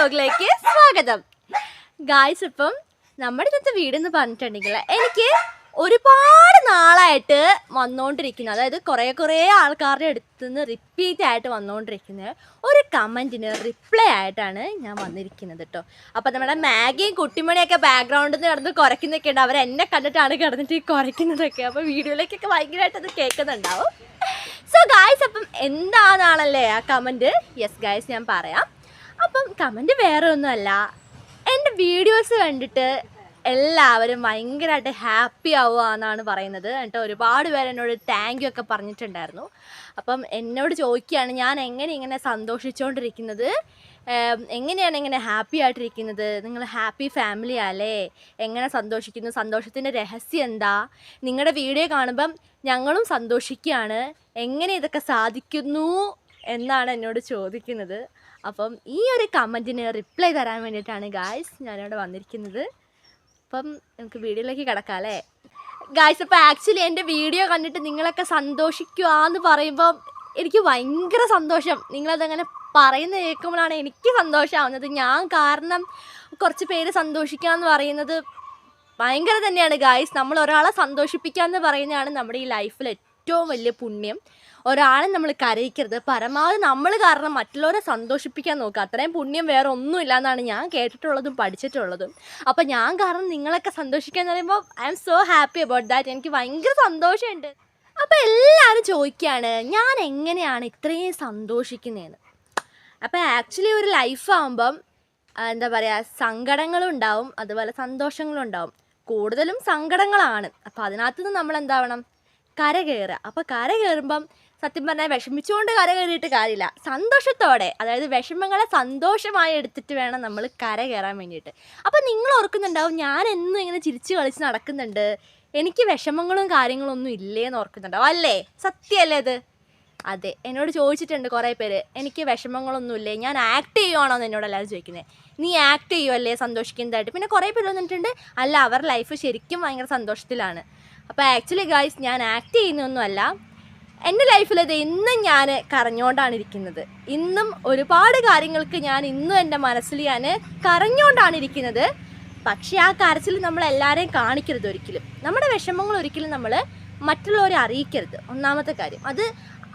വ്ലോഗിലേക്ക് സ്വാഗതം. ഗായ്സ് ഇപ്പം നമ്മുടെ ഇന്നത്തെ വീടെന്ന് പറഞ്ഞിട്ടുണ്ടെങ്കിൽ എനിക്ക് ഒരുപാട് നാളായിട്ട് വന്നുകൊണ്ടിരിക്കുന്നത് അതായത് കുറേ കുറേ ആൾക്കാരുടെ അടുത്ത് നിന്ന് റിപ്പീറ്റ് ആയിട്ട് വന്നുകൊണ്ടിരിക്കുന്ന ഒരു കമന്റിന് റിപ്ലൈ ആയിട്ടാണ് ഞാൻ വന്നിരിക്കുന്നത് കേട്ടോ അപ്പം നമ്മുടെ മാഗിയും കുട്ടിമണിയൊക്കെ ബാക്ക്ഗ്രൗണ്ടിൽ നിന്ന് കിടന്ന് കുറയ്ക്കുന്നൊക്കെ ഉണ്ട്. അവർ എന്നെ കണ്ടിട്ടാണ് കിടന്നിട്ട് ഈ കുറയ്ക്കുന്നതൊക്കെ. അപ്പോൾ വീഡിയോയിലേക്കൊക്കെ ഭയങ്കരമായിട്ട് അത് കേൾക്കുന്നുണ്ടാവും. സോ ഗായ്സ് അപ്പം എന്താണെന്നാണല്ലേ ആ കമന്റ് യെസ് ഗായ്സ് ഞാൻ പറയാം. അപ്പം കമന്റ് വേറെ ഒന്നുമല്ല. എന്റെ വീഡിയോസ് കണ്ടിട്ട് എല്ലാവരും ഭയങ്കരമായിട്ട് ഹാപ്പി ആവുക എന്നാണ് പറയുന്നത്. എന്നിട്ട് ഒരുപാട് പേര് എന്നോട് താങ്ക് യു ഒക്കെ പറഞ്ഞിട്ടുണ്ടായിരുന്നു. അപ്പം എന്നോട് ചോദിക്കുകയാണ് ഞാൻ എങ്ങനെ ഇങ്ങനെ സന്തോഷിച്ചുകൊണ്ടിരിക്കുന്നത് എങ്ങനെയാണ് ഇങ്ങനെ ഹാപ്പി ആയിട്ടിരിക്കുന്നത്? നിങ്ങൾ ഹാപ്പി ഫാമിലി അല്ലേ? എങ്ങനെ സന്തോഷിക്കുന്നു? സന്തോഷത്തിന്റെ രഹസ്യം എന്താ? നിങ്ങളുടെ വീഡിയോ കാണുമ്പം ഞങ്ങളും സന്തോഷിക്കുകയാണ്. എങ്ങനെ ഇതൊക്കെ സാധിക്കുന്നു? എന്നാണ് എന്നോട് ചോദിക്കുന്നത്. അപ്പം ഈ ഒരു കമന്റിന് റിപ്ലൈ തരാൻ വേണ്ടിയിട്ടാണ് ഗായ്സ് ഞാനിവിടെ വന്നിരിക്കുന്നത്. അപ്പം നമുക്ക് വീഡിയോയിലേക്ക് കിടക്കാം അല്ലേ? ഗായ്സ് അപ്പോൾ ആക്ച്വലി എന്റെ വീഡിയോ കണ്ടിട്ട് നിങ്ങളൊക്കെ സന്തോഷിക്കുകയെന്ന് പറയുമ്പം എനിക്ക് ഭയങ്കര സന്തോഷം. നിങ്ങളതങ്ങനെ പറയുന്ന കേൾക്കുമ്പോഴാണ് എനിക്ക് സന്തോഷമാവുന്നത്. ഞാൻ കാരണം കുറച്ച് പേര് സന്തോഷിക്കുക എന്ന് പറയുന്നത് ഭയങ്കര തന്നെയാണ് ഗായ്സ്. നമ്മൾ ഒരാളെ സന്തോഷിപ്പിക്കുക എന്ന് പറയുന്നതാണ് നമ്മുടെ ഈ ലൈഫിൽ ഏറ്റവും വലിയ പുണ്യം. ഒരാളെ നമ്മൾ കരയിക്കരുത്. പരമാവധി നമ്മൾ കാരണം മറ്റുള്ളവരെ സന്തോഷിപ്പിക്കാൻ നോക്കുക. അത്രയും പുണ്യം വേറെ ഒന്നുമില്ല എന്നാണ് ഞാൻ കേട്ടിട്ടുള്ളതും പഠിച്ചിട്ടുള്ളതും. അപ്പോൾ ഞാൻ കാരണം നിങ്ങളൊക്കെ സന്തോഷിക്കുക എന്ന് പറയുമ്പോൾ I am so happy about that എനിക്ക് ഭയങ്കര സന്തോഷമുണ്ട്. അപ്പോൾ എല്ലാവരും ചോദിക്കുകയാണ് ഞാൻ എങ്ങനെയാണ് ഇത്രയും സന്തോഷിക്കുന്നതെന്ന്? അപ്പോൾ ആക്ച്വലി ഒരു ലൈഫാകുമ്പം എന്താ പറയുക സങ്കടങ്ങളും ഉണ്ടാവും അതുപോലെ സന്തോഷങ്ങളും ഉണ്ടാവും. കൂടുതലും സങ്കടങ്ങളാണ്. അപ്പോൾ അതിനകത്ത് നിന്ന് നമ്മൾ എന്താവണം? കര കയറുക അപ്പോൾ കര കയറുമ്പം സത്യം പറഞ്ഞാൽ വിഷമിച്ചുകൊണ്ട് കര കയറിയിട്ട് കാര്യമില്ല. സന്തോഷത്തോടെ അതായത് വിഷമങ്ങളെ സന്തോഷമായി എടുത്തിട്ട് വേണം നമ്മൾ കര കയറാൻ വേണ്ടിയിട്ട്. അപ്പോൾ നിങ്ങൾ ഓർക്കുന്നുണ്ടാവും ഞാൻ എന്നും ഇങ്ങനെ ചിരിച്ച് കളിച്ച് നടക്കുന്നുണ്ട്. എനിക്ക് വിഷമങ്ങളും കാര്യങ്ങളും ഒന്നും ഇല്ലേന്ന് ഓർക്കുന്നുണ്ടാവും. അല്ലേ? സത്യമല്ലേ അത് അതെ എന്നോട് ചോദിച്ചിട്ടുണ്ട് കുറേ പേര് എനിക്ക് വിഷമങ്ങളൊന്നുമില്ലേ ഞാൻ ആക്ട് ചെയ്യുവാണോ? എന്ന് എന്നോട് എല്ലാവരും ചോദിക്കുന്നത് നീ ആക്ട് ചെയ്യുമല്ലേ സന്തോഷിക്കുന്നതായിട്ട്. പിന്നെ കുറേ പേര് വന്നിട്ടുണ്ട് അല്ല അവർ ലൈഫ് ശരിക്കും ഭയങ്കര സന്തോഷത്തിലാണ്. അപ്പോൾ ആക്ച്വലി ഗായ്സ് ഞാൻ ആക്ട് ചെയ്യുന്നൊന്നുമല്ല എന്റെ ലൈഫിൽ ഇത് ഇന്നും ഞാൻ കരഞ്ഞുകൊണ്ടാണ് ഇരിക്കുന്നത്. ഇന്നും ഒരുപാട് കാര്യങ്ങൾക്ക് ഞാൻ ഇന്നും എന്റെ മനസ്സിൽ ഞാൻ കരഞ്ഞുകൊണ്ടാണ് ഇരിക്കുന്നത്. പക്ഷേ ആ കരച്ചിൽ നമ്മൾ എല്ലാവരെയും കാണിക്കരുത് ഒരിക്കലും. നമ്മുടെ വിഷമങ്ങൾ ഒരിക്കലും നമ്മൾ മറ്റുള്ളവരെ അറിയിക്കരുത്. ഒന്നാമത്തെ കാര്യം അത്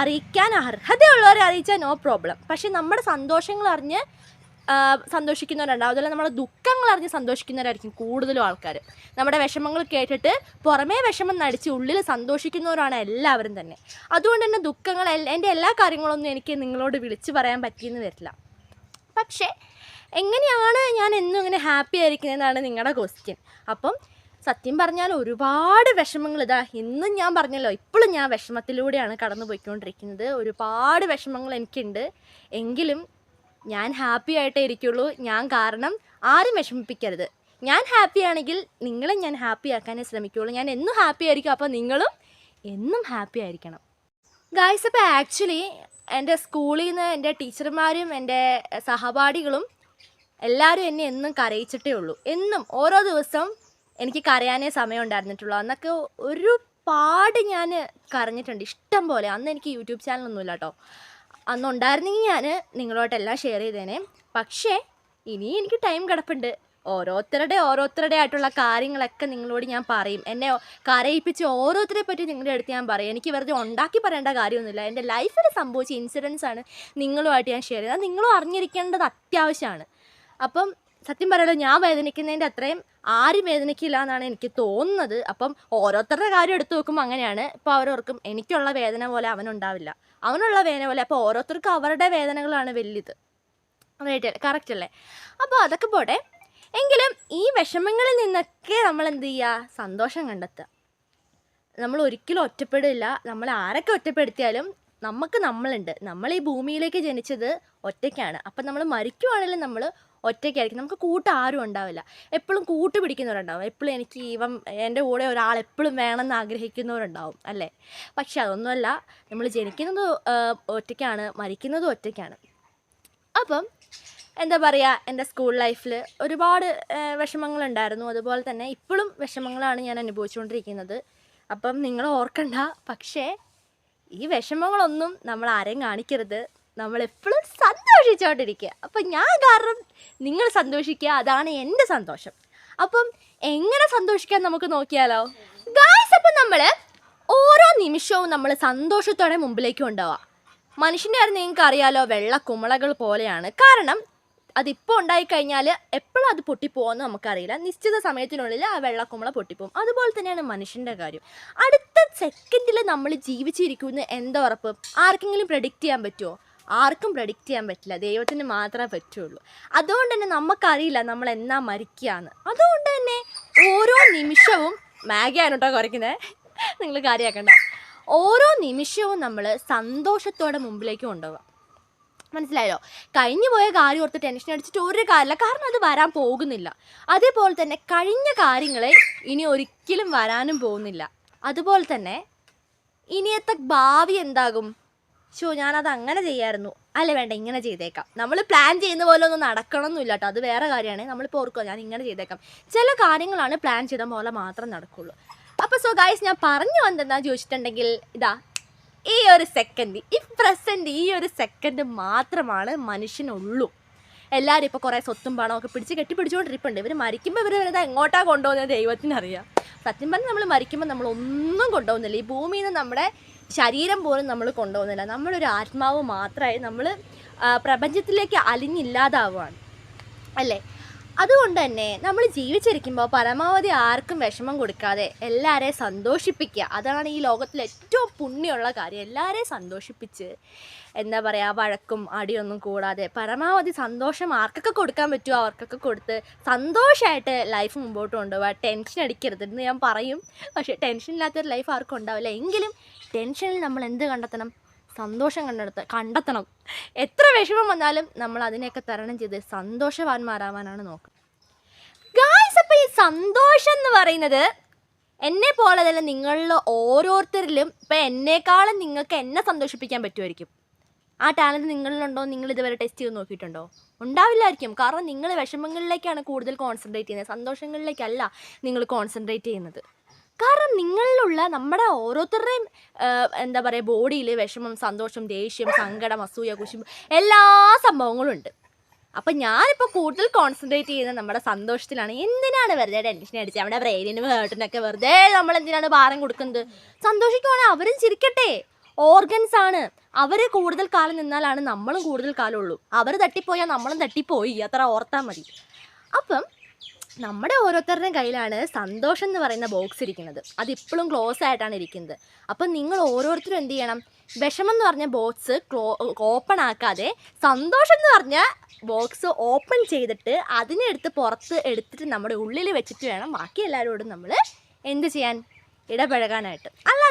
അറിയിക്കാൻ അർഹതയുള്ളവരെ അറിയിച്ചാൽ നോ പ്രോബ്ലം പക്ഷേ നമ്മുടെ സന്തോഷങ്ങൾ അറിഞ്ഞ് സന്തോഷിക്കുന്നവരുണ്ടാവും അതുപോലെ നമ്മുടെ ദുഃഖങ്ങൾ അറിഞ്ഞ് സന്തോഷിക്കുന്നവരായിരിക്കും കൂടുതലും ആൾക്കാർ. നമ്മുടെ വിഷമങ്ങൾ കേട്ടിട്ട് പുറമേ വിഷമം നടിച്ച് ഉള്ളിൽ സന്തോഷിക്കുന്നവരാണ് എല്ലാവരും തന്നെ. അതുകൊണ്ട് തന്നെ ദുഃഖങ്ങൾ എന്റെ എല്ലാ കാര്യങ്ങളൊന്നും എനിക്ക് നിങ്ങളോട് വിളിച്ചു പറയാൻ പറ്റിയെന്ന് വരില്ല. പക്ഷേ എങ്ങനെയാണ് ഞാൻ എന്നും ഇങ്ങനെ ഹാപ്പി ആയിരിക്കുന്നതെന്നാണ് നിങ്ങളുടെ ക്വസ്റ്റ്യൻ അപ്പം സത്യം പറഞ്ഞാൽ ഒരുപാട് വിഷമങ്ങൾ ഇതാ ഇന്നും ഞാൻ പറഞ്ഞല്ലോ ഇപ്പോഴും ഞാൻ വിഷമത്തിലൂടെയാണ് കടന്നു പോയിക്കൊണ്ടിരിക്കുന്നത് ഒരുപാട് വിഷമങ്ങൾ എനിക്കുണ്ട്. എങ്കിലും ഞാൻ ഹാപ്പി ആയിട്ടേ ഇരിക്കുള്ളൂ. ഞാൻ കാരണം ആരും വിഷമിപ്പിക്കരുത്. ഞാൻ ഹാപ്പി ആണെങ്കിൽ നിങ്ങളെ ഞാൻ ഹാപ്പി ആക്കാനേ ശ്രമിക്കുകയുള്ളൂ ഞാൻ എന്നും ഹാപ്പി ആയിരിക്കും. അപ്പോൾ നിങ്ങളും എന്നും ഹാപ്പി ആയിരിക്കണം. ഗായ്സ് അപ്പോൾ ആക്ച്വലി എന്റെ സ്കൂളിൽ നിന്ന് എന്റെ ടീച്ചർമാരും എന്റെ സഹപാഠികളും എല്ലാവരും എന്നെ എന്നും കരയിച്ചിട്ടേ ഉള്ളൂ. എന്നും ഓരോ ദിവസം എനിക്ക് കരയാനേ സമയം ഉണ്ടായിരുന്നിട്ടുള്ളൂ. അന്നൊക്കെ ഒരുപാട് ഞാൻ കരഞ്ഞിട്ടുണ്ട്. ഇഷ്ടം പോലെ. അന്ന് എനിക്ക് യൂട്യൂബ് ചാനലൊന്നുമില്ല കേട്ടോ. അന്ന് ഉണ്ടായിരുന്നെങ്കിൽ ഞാൻ നിങ്ങളോട്ടെല്ലാം ഷെയർ ചെയ്തേനെ. പക്ഷേ ഇനി എനിക്ക് ടൈം കിടപ്പുണ്ട്. ഓരോരുത്തരുടെ ഓരോരുത്തരുടെ ആയിട്ടുള്ള കാര്യങ്ങളൊക്കെ നിങ്ങളോട് ഞാൻ പറയും. എന്നെ കരയിപ്പിച്ച് ഓരോരുത്തരെ പറ്റി നിങ്ങളുടെ അടുത്ത് ഞാൻ പറയും. എനിക്ക് വെറുതെ ഉണ്ടാക്കി പറയേണ്ട കാര്യമൊന്നുമില്ല. എന്റെ ലൈഫിൽ സംഭവിച്ച ഇൻസിഡൻസ് ആണ് നിങ്ങളുമായിട്ട് ഞാൻ ഷെയർ ചെയ്യുന്നത് നിങ്ങളും അറിഞ്ഞിരിക്കേണ്ടത് അത്യാവശ്യമാണ്. അപ്പം സത്യം പറയാലോ ഞാൻ വേദനിക്കുന്നതിന്റെ അത്രയും ആരും വേദനിക്കില്ല എന്നാണ് എനിക്ക് തോന്നുന്നത്. അപ്പം ഓരോരുത്തരുടെ കാര്യം എടുത്തു നോക്കുമ്പോൾ അങ്ങനെയാണ്. ഇപ്പോൾ അവരോർക്കും എനിക്കുള്ള വേദന പോലെ അവനുണ്ടാവില്ല. അവനുള്ള വേദന പോലെ അപ്പോൾ ഓരോരുത്തർക്കും അവരുടെ വേദനകളാണ് വലുത്. റൈറ്റ് കറക്റ്റ് അല്ലേ? അപ്പോൾ അതൊക്കെ പോട്ടെ. എങ്കിലും ഈ വിഷമങ്ങളിൽ നിന്നൊക്കെ നമ്മൾ എന്ത് ചെയ്യുക സന്തോഷം കണ്ടെത്തുക. നമ്മൾ ഒരിക്കലും ഒറ്റപ്പെടില്ല. നമ്മൾ ആരൊക്കെ ഒറ്റപ്പെടുത്തിയാലും നമുക്ക് നമ്മളുണ്ട്. നമ്മൾ ഈ ഭൂമിയിലേക്ക് ജനിച്ചത് ഒറ്റയ്ക്കാണ്. അപ്പം നമ്മൾ മരിക്കുവാണെങ്കിലും നമ്മൾ ഒറ്റയ്ക്കായിരിക്കും. നമുക്ക് കൂട്ട് ആരും ഉണ്ടാവില്ല. എപ്പോഴും കൂട്ട് പിടിക്കുന്നവരുണ്ടാവും. എപ്പോഴും എനിക്ക് ഇവൻ എന്റെ കൂടെ ഒരാൾ എപ്പോഴും വേണമെന്ന് ആഗ്രഹിക്കുന്നവരുണ്ടാവും അല്ലേ? പക്ഷെ അതൊന്നുമല്ല. നമ്മൾ ജനിക്കുന്നത് ഒറ്റയ്ക്കാണ്. മരിക്കുന്നതും ഒറ്റയ്ക്കാണ്. അപ്പം എന്താ പറയുക എന്റെ സ്കൂൾ ലൈഫിൽ ഒരുപാട് വിഷമങ്ങളുണ്ടായിരുന്നു. അതുപോലെ തന്നെ ഇപ്പോഴും വിഷമങ്ങളാണ് ഞാൻ അനുഭവിച്ചുകൊണ്ടിരിക്കുന്നത്. അപ്പം നിങ്ങൾ ഓർക്കണ്ട. പക്ഷേ ഈ വിഷമങ്ങളൊന്നും നമ്മൾ ആരെയും കാണിക്കരുത്. നമ്മൾ എപ്പോഴും സന്തോഷിച്ചുകൊണ്ടിരിക്കുക അപ്പം ഞാൻ കാരണം നിങ്ങൾ സന്തോഷിക്കുക അതാണ് എന്റെ സന്തോഷം. അപ്പം എങ്ങനെ സന്തോഷിക്കാൻ നമുക്ക് നോക്കിയാലോ? ഗായ്സ് അപ്പം നമ്മൾ ഓരോ നിമിഷവും നമ്മൾ സന്തോഷത്തോടെ മുമ്പിലേക്ക് കൊണ്ടുപോവാം. മനുഷ്യന്റെ കാര്യം നിങ്ങൾക്ക് അറിയാലോ വെള്ള കുമളകൾ പോലെയാണ്. കാരണം അതിപ്പോൾ ഉണ്ടായിക്കഴിഞ്ഞാൽ എപ്പോഴും അത് പൊട്ടിപ്പോകുമെന്ന് നമുക്കറിയില്ല. നിശ്ചിത സമയത്തിനുള്ളിൽ ആ വെള്ളക്കുമ്പള പൊട്ടിപ്പോകും അതുപോലെ തന്നെയാണ് മനുഷ്യന്റെ കാര്യം. അടുത്ത സെക്കൻഡിൽ നമ്മൾ ജീവിച്ചിരിക്കുമെന്ന് എന്താ ഉറപ്പ്? ആർക്കെങ്കിലും പ്രഡിക്റ്റ് ചെയ്യാൻ പറ്റുമോ ആർക്കും പ്രഡിക്റ്റ് ചെയ്യാൻ പറ്റില്ല. ദൈവത്തിന് മാത്രമേ പറ്റുള്ളൂ. അതുകൊണ്ട് തന്നെ നമുക്കറിയില്ല നമ്മൾ എന്നാ മരിക്കുകയെന്ന് അതുകൊണ്ട് തന്നെ ഓരോ നിമിഷവും മാഗിയാണ് കേട്ടോ കുറയ്ക്കുന്നത് നിങ്ങൾ കാര്യമാക്കണ്ട ഓരോ നിമിഷവും നമ്മൾ സന്തോഷത്തോടെ മുമ്പിലേക്ക് കൊണ്ടുപോകാം മനസ്സിലായോ? കഴിഞ്ഞു പോയ കാര്യം ഓർത്ത് ടെൻഷൻ അടിച്ചിട്ട് ഒരു കാര്യമില്ല. കാരണം അത് വരാൻ പോകുന്നില്ല. അതേപോലെ തന്നെ കഴിഞ്ഞ കാര്യങ്ങളെ ഇനി ഒരിക്കലും വരാനും പോകുന്നില്ല. അതുപോലെ തന്നെ ഇനിയത്തെ ഭാവി എന്താകും? ഷോ ഞാനത് അങ്ങനെ ചെയ്യായിരുന്നു. അല്ല വേണ്ട ഇങ്ങനെ ചെയ്തേക്കാം. നമ്മൾ പ്ലാൻ ചെയ്യുന്ന പോലെ ഒന്നും നടക്കണമെന്നില്ല കേട്ടോ അത് വേറെ കാര്യമാണ്. നമ്മളിപ്പോൾ ഓർക്കുക ഞാൻ ഇങ്ങനെ ചെയ്തേക്കാം. ചില കാര്യങ്ങളാണ് പ്ലാൻ ചെയ്ത പോലെ മാത്രം നടക്കുള്ളൂ. അപ്പോൾ സോ ഗായ്സ് ഞാൻ പറഞ്ഞു വന്നെന്താ ചോദിച്ചിട്ടുണ്ടെങ്കിൽ ഇതാ ഈ ഒരു സെക്കൻഡ് ഈ പ്രസന്റ് ഈ ഒരു സെക്കൻഡ് മാത്രമാണ് മനുഷ്യനുള്ളൂ. എല്ലാവരും ഇപ്പോൾ കുറേ സ്വത്തും പണമൊക്കെ പിടിച്ച് കെട്ടിപ്പിടിച്ചുകൊണ്ടിരിപ്പുണ്ട് ഇവർ മരിക്കുമ്പോൾ ഇവർ വരുന്നത് എങ്ങോട്ടാണ് കൊണ്ടുപോകുന്നത് ദൈവത്തിനറിയാം. സത്യം പറഞ്ഞാൽ നമ്മൾ മരിക്കുമ്പോൾ നമ്മളൊന്നും കൊണ്ടുപോകുന്നില്ല. ഈ ഭൂമിയിൽ നിന്ന് നമ്മുടെ ശരീരം പോലും നമ്മൾ കൊണ്ടുപോകുന്നില്ല. നമ്മളൊരു ആത്മാവ് മാത്രമായി നമ്മൾ പ്രപഞ്ചത്തിലേക്ക് അലിഞ്ഞില്ലാതാവുകയാണ്. അല്ലേ? അതുകൊണ്ട് തന്നെ നമ്മൾ ജീവിച്ചിരിക്കുമ്പോൾ പരമാവധി ആർക്കും വിഷമം കൊടുക്കാതെ എല്ലാവരെയും സന്തോഷിപ്പിക്കുക. അതാണ് ഈ ലോകത്തിലെ ഏറ്റവും പുണ്യമുള്ള കാര്യം. എല്ലാവരെയും സന്തോഷിപ്പിച്ച് എന്താ പറയുക വഴക്കും അടിയൊന്നും കൂടാതെ പരമാവധി സന്തോഷം ആർക്കൊക്കെ കൊടുക്കാൻ പറ്റുമോ അവർക്കൊക്കെ കൊടുത്ത് സന്തോഷമായിട്ട് ലൈഫ് മുമ്പോട്ട് കൊണ്ടുപോകുക ടെൻഷൻ അടിക്കരുത്. എന്ന് ഞാൻ പറയും. പക്ഷേ ടെൻഷൻ ഇല്ലാത്തൊരു ലൈഫ് ആർക്കും ഉണ്ടാവില്ല. എങ്കിലും ടെൻഷനിൽ നമ്മൾ എന്ത് കണ്ടെത്തണം? സന്തോഷം കണ്ടെടുത്ത് കണ്ടെത്തണം. എത്ര വിഷമം വന്നാലും നമ്മൾ അതിനെയൊക്കെ തരണം ചെയ്ത് സന്തോഷവാന്മാരാവാനാണ് നോക്കുക. ഗായ്സ് അപ്പോൾ ഈ സന്തോഷം എന്ന് പറയുന്നത് എന്നെ പോലെ തന്നെ നിങ്ങളിൽ ഓരോരുത്തരിലും ഇപ്പം എന്നേക്കാളും നിങ്ങൾക്ക് എന്നെ സന്തോഷിപ്പിക്കാൻ പറ്റുമായിരിക്കും. ആ ടാലന്റ് നിങ്ങളിലുണ്ടോ? നിങ്ങൾ ഇതുവരെ ടെസ്റ്റ് ചെയ്ത് നോക്കിയിട്ടുണ്ടോ? ഉണ്ടാവില്ലായിരിക്കും. കാരണം നിങ്ങൾ വിഷമങ്ങളിലേക്കാണ് കൂടുതൽ കോൺസെൻട്രേറ്റ് ചെയ്യുന്നത്. സന്തോഷങ്ങളിലേക്കല്ല നിങ്ങൾ കോൺസെൻട്രേറ്റ് ചെയ്യുന്നത്. കാരണം നിങ്ങളിലുള്ള നമ്മുടെ ഓരോരുത്തരുടെയും എന്താ പറയുക ബോഡിയിൽ വിഷമം സന്തോഷം ദേഷ്യം സങ്കടം അസൂയ കുശും എല്ലാ സംഭവങ്ങളും ഉണ്ട് അപ്പം ഞാനിപ്പോൾ കൂടുതൽ കോൺസെൻട്രേറ്റ് ചെയ്യുന്നത് നമ്മുടെ സന്തോഷത്തിലാണ്. എന്തിനാണ് വെറുതെ ടെൻഷൻ അടിച്ച്? നമ്മുടെ ബ്രെയിനിനും ഹേർട്ടിനൊക്കെ വെറുതെ നമ്മൾ എന്തിനാണ് ഭാരം കൊടുക്കുന്നത്? സന്തോഷിക്കുവാണെങ്കിൽ അവരും ചിരിക്കട്ടെ. ഓർഗൻസ് ആണ്. അവർ കൂടുതൽ കാലം നിന്നാലാണ് നമ്മളും കൂടുതൽ കാലമുള്ളൂ അവർ തട്ടിപ്പോയാൽ നമ്മളും തട്ടിപ്പോയി. അത്ര ഓർത്താൽ മതി. അപ്പം നമ്മുടെ ഓരോരുത്തരുടെയും കയ്യിലാണ് സന്തോഷം എന്ന് പറയുന്ന ബോക്സ് ഇരിക്കുന്നത്. അതിപ്പോഴും ക്ലോസ് ആയിട്ടാണ് ഇരിക്കുന്നത്. അപ്പം നിങ്ങൾ ഓരോരുത്തരും എന്ത് ചെയ്യണം? വിഷമം എന്ന് പറഞ്ഞ ബോക്സ് ക്ലോ ഓപ്പൺ ആക്കാതെ സന്തോഷം എന്ന് പറഞ്ഞ ബോക്സ് ഓപ്പൺ ചെയ്തിട്ട് അതിനെ എടുത്ത് പുറത്ത് എടുത്തിട്ട് നമ്മുടെ ഉള്ളിൽ വെച്ചിട്ട് വേണം ബാക്കി എല്ലാവരോടും നമ്മൾ എന്ത് ചെയ്യാൻ? ഇടപഴകാനായിട്ട്.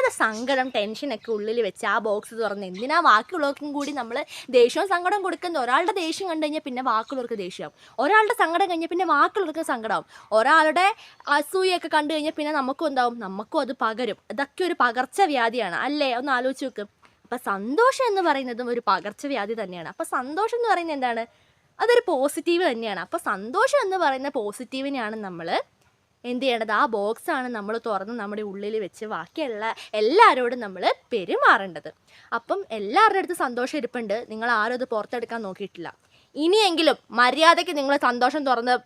അല്ലാതെ സങ്കടം ടെൻഷനൊക്കെ ഉള്ളിൽ വെച്ച് ആ ബോക്സ് തുറന്ന്? എന്തിനാ ബാക്കിയുള്ളവർക്കും കൂടി നമ്മൾ ദേഷ്യവും സങ്കടം കൊടുക്കുന്ന ഒരാളുടെ ദേഷ്യം കണ്ടു കഴിഞ്ഞാൽ പിന്നെ ബാക്കിയുള്ളവർക്ക് ദേഷ്യമാവും ഒരാളുടെ സങ്കടം കഴിഞ്ഞാൽ പിന്നെ ബാക്കിയുള്ളവർക്ക് സങ്കടമാവും ഒരാളുടെ അസൂയൊക്കെ കണ്ടു കഴിഞ്ഞാൽ പിന്നെ നമുക്കും എന്താവും? നമുക്കും അത് പകരും. ഇതൊക്കെ ഒരു പകർച്ചവ്യാധിയാണ്. അല്ലേ? ഒന്ന് ആലോചിച്ച് നോക്ക്. അപ്പം സന്തോഷം എന്ന് പറയുന്നതും ഒരു പകർച്ചവ്യാധി തന്നെയാണ്. അപ്പം സന്തോഷം എന്ന് പറയുന്നത് എന്താണ്? അതൊരു പോസിറ്റീവ് തന്നെയാണ്. അപ്പോൾ സന്തോഷം എന്ന് പറയുന്ന പോസിറ്റീവിനെയാണ് നമ്മൾ എന്ത് ചെയ്യേണ്ടത്? ആ ബോക്സാണ് നമ്മൾ തുറന്ന് നമ്മുടെ ഉള്ളിൽ വെച്ച് ബാക്കിയുള്ള എല്ലാവരോടും നമ്മൾ പെരുമാറേണ്ടത്. അപ്പം എല്ലാവരുടെ അടുത്ത് സന്തോഷം ഇരിപ്പുണ്ട്. നിങ്ങൾ ആരും അത് പുറത്തെടുക്കാൻ നോക്കിയിട്ടില്ല. ഇനിയെങ്കിലും മര്യാദയ്ക്ക് നിങ്ങൾ സന്തോഷം തുറന്ന്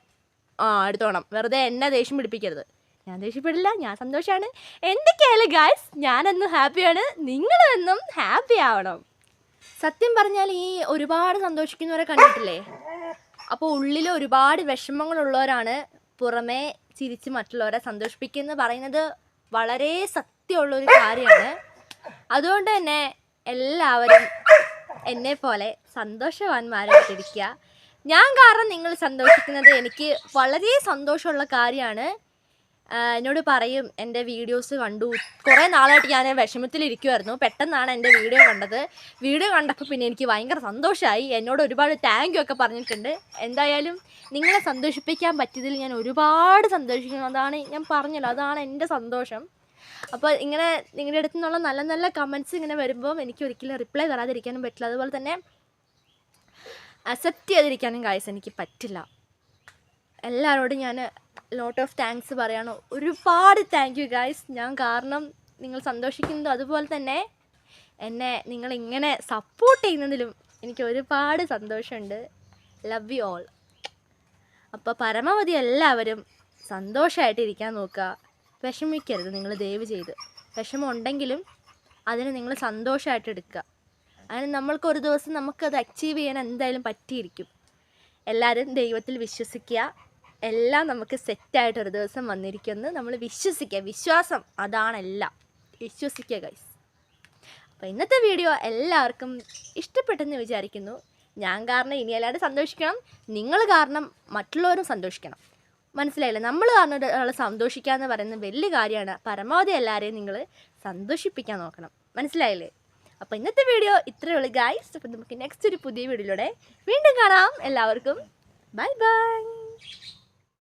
എടുത്തോണം. വെറുതെ എന്നെ ദേഷ്യം പിടിപ്പിക്കരുത്. ഞാൻ ദേഷ്യപ്പെടില്ല. ഞാൻ സന്തോഷമാണ് എന്തൊക്കെയായാലും ഗായ്സ് ഞാനെന്നും ഹാപ്പിയാണ് നിങ്ങളെന്നും ഹാപ്പി ആവണം. സത്യം പറഞ്ഞാൽ ഈ ഒരുപാട് സന്തോഷിക്കുന്നവരെ കണ്ടിട്ടില്ലേ? അപ്പോൾ ഉള്ളിൽ ഒരുപാട് വിഷമങ്ങളുള്ളവരാണ് പുറമേ ചിരിച്ച് മറ്റുള്ളവരെ സന്തോഷിപ്പിക്കുക എന്ന് പറയുന്നത് വളരെ സത്യമുള്ള ഒരു കാര്യമാണ്. അതുകൊണ്ട് തന്നെ എല്ലാവരും എന്നെ പോലെ സന്തോഷവാന്മാരായിട്ടിരിക്കുക ഞാൻ കാരണം നിങ്ങൾ സന്തോഷിക്കുന്നത് എനിക്ക് വളരെ സന്തോഷമുള്ള കാര്യമാണ്. എന്നോട് പറയും എന്റെ വീഡിയോസ് കണ്ടു. കുറേ നാളായിട്ട് ഞാൻ വിഷമത്തിലിരിക്കുമായിരുന്നു പെട്ടെന്നാണ് എന്റെ വീഡിയോ കണ്ടത്. വീഡിയോ കണ്ടപ്പോൾ പിന്നെ എനിക്ക് ഭയങ്കര സന്തോഷമായി എന്നോട് ഒരുപാട് താങ്ക് ഒക്കെ പറഞ്ഞിട്ടുണ്ട്. എന്തായാലും നിങ്ങളെ സന്തോഷിപ്പിക്കാൻ പറ്റിയതിൽ ഞാൻ ഒരുപാട് സന്തോഷിക്കുന്നു. അതാണ് ഞാൻ പറഞ്ഞല്ലോ അതാണ് എന്റെ സന്തോഷം. അപ്പോൾ ഇങ്ങനെ നിങ്ങളുടെ അടുത്തു നിന്നുള്ള നല്ല നല്ല കമന്റ്സ് ഇങ്ങനെ വരുമ്പോൾ എനിക്ക് ഒരിക്കലും റിപ്ലൈ തരാതിരിക്കാനും പറ്റില്ല. അതുപോലെ തന്നെ അക്സെപ്റ്റ് ചെയ്തിരിക്കാനും കാഴ്ച എനിക്ക് പറ്റില്ല. എല്ലാവരോടും ഞാൻ ലോട്ട് ഓഫ് താങ്ക്സ് പറയണം. ഒരുപാട് താങ്ക് യു ഗായ്സ് ഞാൻ കാരണം നിങ്ങൾ സന്തോഷിക്കുന്നതും അതുപോലെ തന്നെ എന്നെ നിങ്ങളിങ്ങനെ സപ്പോർട്ട് ചെയ്യുന്നതിലും എനിക്ക് ഒരുപാട് സന്തോഷമുണ്ട്. ലവ് യു ഓൾ അപ്പോൾ പരമാവധി എല്ലാവരും സന്തോഷമായിട്ടിരിക്കാൻ നോക്കുക. വിഷമിക്കരുത് നിങ്ങൾ ദയവ് ചെയ്ത്. വിഷമം ഉണ്ടെങ്കിലും അതിന് നിങ്ങൾ സന്തോഷമായിട്ട് എടുക്കുക. അതിന് നമ്മൾക്ക് ഒരു ദിവസം നമുക്കത് അച്ചീവ് ചെയ്യാൻ എന്തായാലും പറ്റിയിരിക്കും. എല്ലാവരും ദൈവത്തിൽ വിശ്വസിക്കുക. എല്ലാം നമുക്ക് സെറ്റായിട്ട് ഒരു ദിവസം വന്നിരിക്കുമെന്ന് നമ്മൾ വിശ്വസിക്കുക വിശ്വാസം അതാണെല്ലാം വിശ്വസിക്കുക ഗൈസ് അപ്പോൾ ഇന്നത്തെ വീഡിയോ എല്ലാവർക്കും ഇഷ്ടപ്പെട്ടെന്ന് വിചാരിക്കുന്നു. ഞാൻ കാരണം ഇനി എല്ലാവരും സന്തോഷിക്കണം. നിങ്ങൾ കാരണം മറ്റുള്ളവരും സന്തോഷിക്കണം. മനസ്സിലായില്ലേ? നമ്മൾ കാരണം ഒരാളെ സന്തോഷിക്കുക എന്ന് പറയുന്നത് വലിയ കാര്യമാണ്. പരമാവധി എല്ലാവരെയും നിങ്ങൾ സന്തോഷിപ്പിക്കാൻ നോക്കണം. മനസ്സിലായില്ലേ? അപ്പോൾ ഇന്നത്തെ വീഡിയോ ഇത്രയേ ഉള്ളൂ ഗൈസ് അപ്പം നമുക്ക് നെക്സ്റ്റ് ഒരു പുതിയ വീഡിയോയിലൂടെ വീണ്ടും കാണാം. എല്ലാവർക്കും ബൈ ബൈ